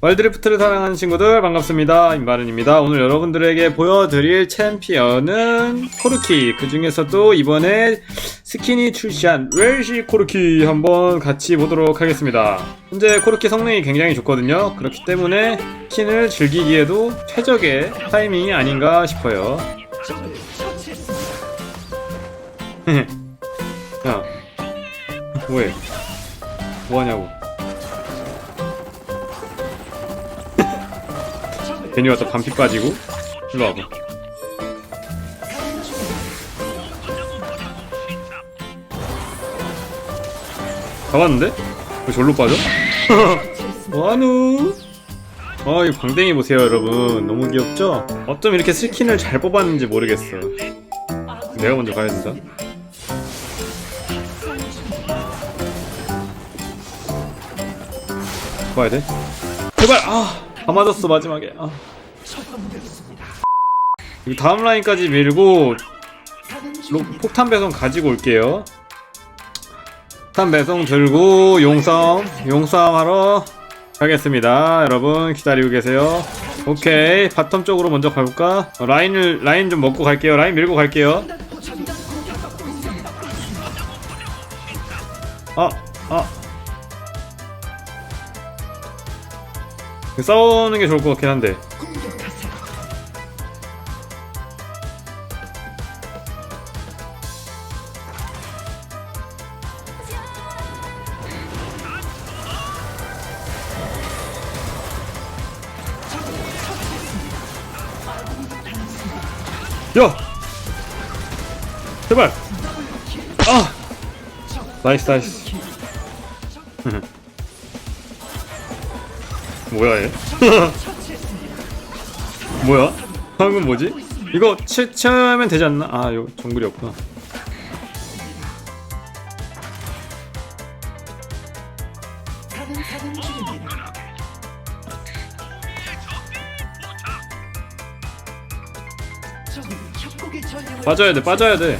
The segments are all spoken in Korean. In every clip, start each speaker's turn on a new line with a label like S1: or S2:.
S1: 월드리프트를 사랑하는 친구들 반갑습니다. 임바른입니다. 오늘 여러분들에게 보여드릴 챔피언은 코르키. 그 중에서도 이번에 스킨이 출시한 웰시 코르키 한번 같이 보도록 하겠습니다. 현재 코르키 성능이 굉장히 좋거든요. 그렇기 때문에 스킨을 즐기기에도 최적의 타이밍이 아닌가 싶어요. 야 뭐해 뭐하냐고 괜히 왔다 반피 빠지고 일로 와봐 잡았는데? 왜 절로 빠져? 뭐하누? 아, 이 방댕이 보세요, 여러분. 너무 귀엽죠? 어쩜 이렇게 스킨을 잘 뽑았는지 모르겠어. 내가 먼저 가야 된다. 봐야 돼? 제발! 아! 다 맞았어, 마지막에. 아. 이 다음 라인까지 밀고 로- 폭탄 배송 가지고 올게요. 폭탄 배송 들고 용싸움 용싸움 하러 가겠습니다. 여러분 기다리고 계세요. 오케이 바텀 쪽으로 먼저 가볼까? 어, 라인을 라인 좀 먹고 갈게요. 라인 밀고 갈게요. 아 아. 싸우는 게 좋을 것 같긴 한데. 야! 제발! 아! 나이스 나이스 뭐야 얘? 뭐야? 방금 뭐지? 이거 치, 치면 되지 않나? 아 이거 정글이 없구나 빠져야 돼 빠져야 돼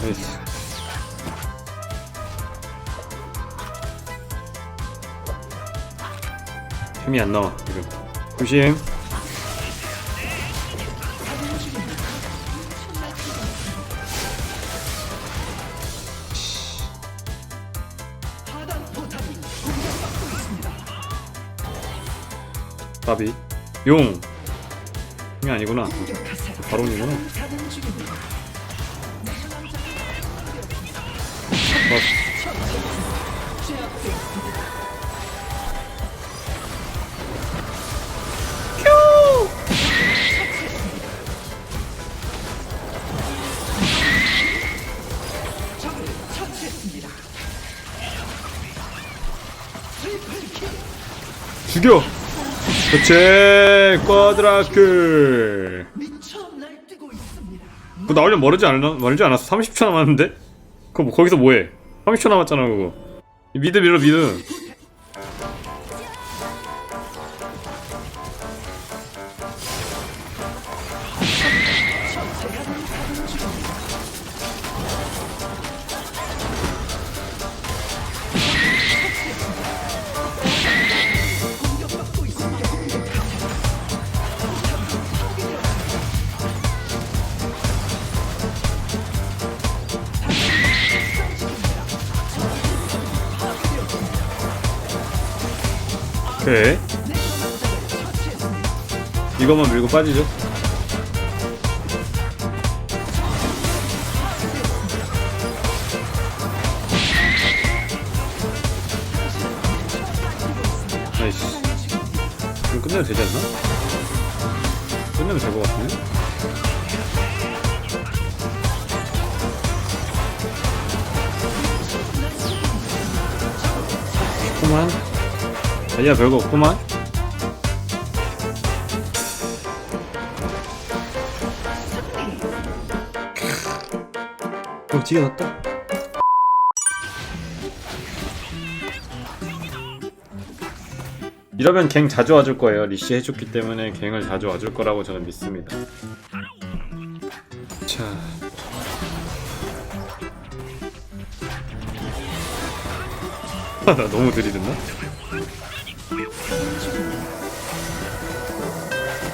S1: 나이스. 힘이 안 나와 지금. 조심. 바비. 용용 이 아니구나. 바론이구나. 죽여! 그치 쿼드라클 그거 나오려면 멀지 않았, 멀지 않았어? 30초 남았는데? 그거 뭐, 거기서 뭐해 30초 남았잖아 그거 미드 밀어 미드 오케이 이것만 밀고 빠지죠 나이스 이거 끝내도 되지 않나? 끝내면 될 것 같은데? 그만 자기야 별거 없구만 어 났다 이러면 갱 자주 와줄 거예요. 리시 해줬기 때문에 갱을 자주 와줄 거라고 저는 믿습니다. 자. 나 너무 들이댔나?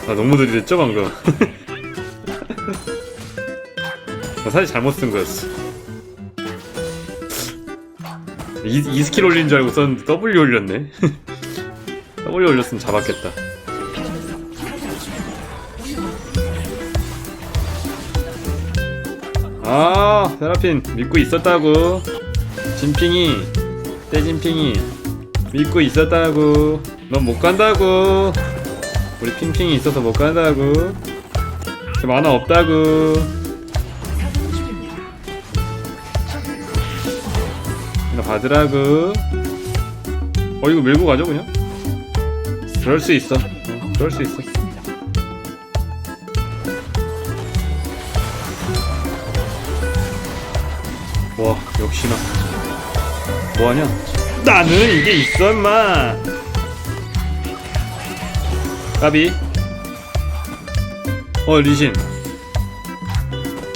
S1: 나 너무 들이댔죠 방금? 나 사실 잘못 쓴 거였어. 이, 이 스킬 올린 줄 알고 썼는데 W 올렸네. W 올렸으면 잡았겠다. 아, 세라핀 믿고 있었다고. 진핑이, 떼진핑이 믿고 있었다고. 넌 못 간다고. 우리 핑핑이 있어서 못 간다고. 저 만화 없다고. 이거 받으라고. 어, 이거 밀고 가죠, 그냥? 그럴 수 있어. 어, 그럴 수 있어. 와, 역시나. 뭐하냐? 나는 이게 있어, 임마! 까비. 어, 리신.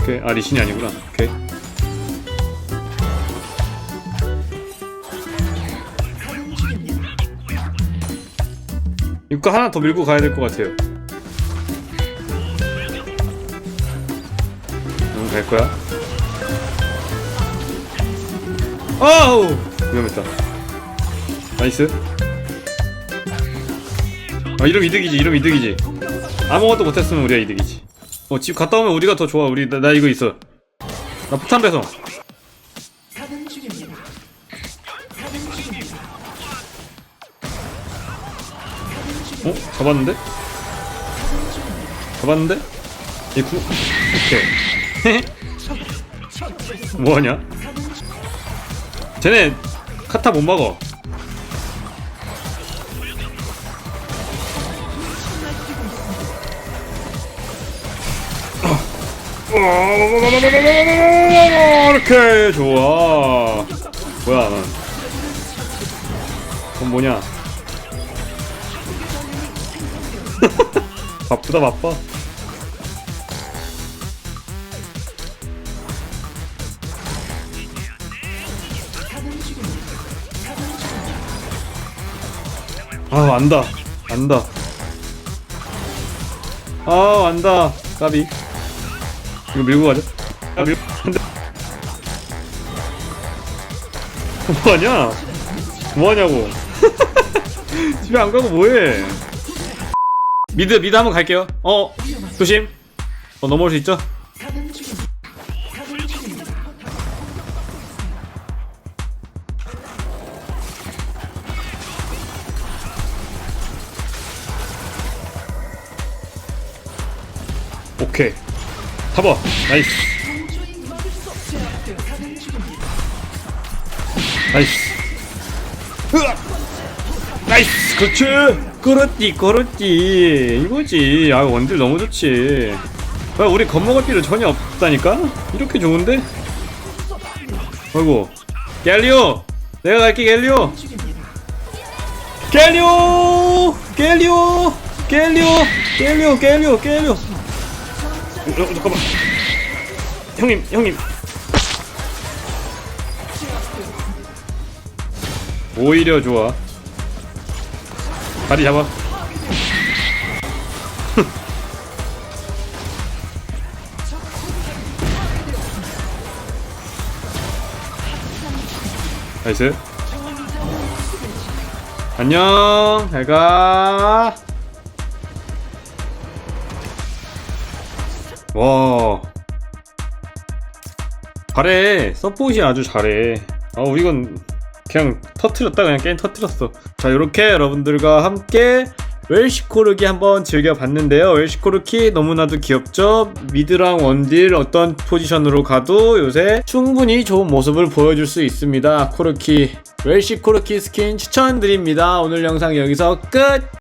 S1: 오케이. 아, 리신이 아니구나. 오케이. 이거 하나 더 밀고 가야 될 것 같아요. 응, 갈 거야? 아우! 위험했다. 나이스. 아, 이러면 이득이지, 이러면 이득이지. 아무것도 못했으면 우리가 이득이지. 어, 집 갔다 오면 우리가 더 좋아. 우리, 나, 나 이거 있어. 나 폭탄 배송. 어? 잡았는데? 잡았는데? 얘 구... 오케이 뭐하냐? 쟤네 카타 못 막어 이렇게 좋아. 뭐야 넌 그건 뭐냐? 바쁘다 바빠. 아 안다. 안다. 아 안다. 까비 이거 밀고 가자. 아 밀고 안돼 뭐하냐? 뭐하냐고. 집에 안 가고 뭐해? 미드 미드 한번 갈게요. 어 조심. 어 넘어올 수 있죠? 오케이 타봐 나이스. 나이스. 으악! 나이스. 그렇지. 그렇지 그렇지. 이거지. 아 원딜 너무 좋지. 아, 우리 겁먹을 필요 전혀 없다니까? 이렇게 좋은데? 아이고. 갤리오! 내가 갈게 갤리오 갤리오! 갤리오! 갤리오! 갤리오! 갤리오! 갤리오 어, 어, 잠깐만. 형님 형님. 오히려 좋아. 다리 잡아. 나이스. 안녕. 잘 가 와. 잘해. 서폿이 아주 잘해. 어 이건 그냥 터트렸다. 그냥 게임 터트렸어. 자 이렇게 여러분들과 함께 웰시 코르기 한번 즐겨봤는데요. 웰시 코르키 너무나도 귀엽죠? 미드랑 원딜 어떤 포지션으로 가도 요새 충분히 좋은 모습을 보여줄 수 있습니다. 코르키 웰시 코르키 스킨 추천드립니다. 오늘 영상 여기서 끝